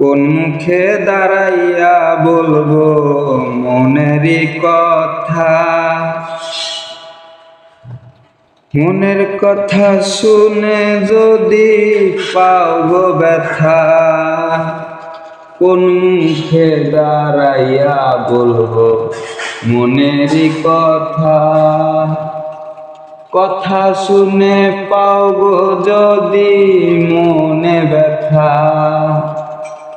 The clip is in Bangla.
কোন মুখে দাঁড়াইয়া বলব মনেরই কথা? মনের কথা শুনে যদি পাও ব্যথা, কোন মুখে দাঁড়াইয়া বলব মনেরই কথা? কথা শুনে পাও যদি মনে ব্যথা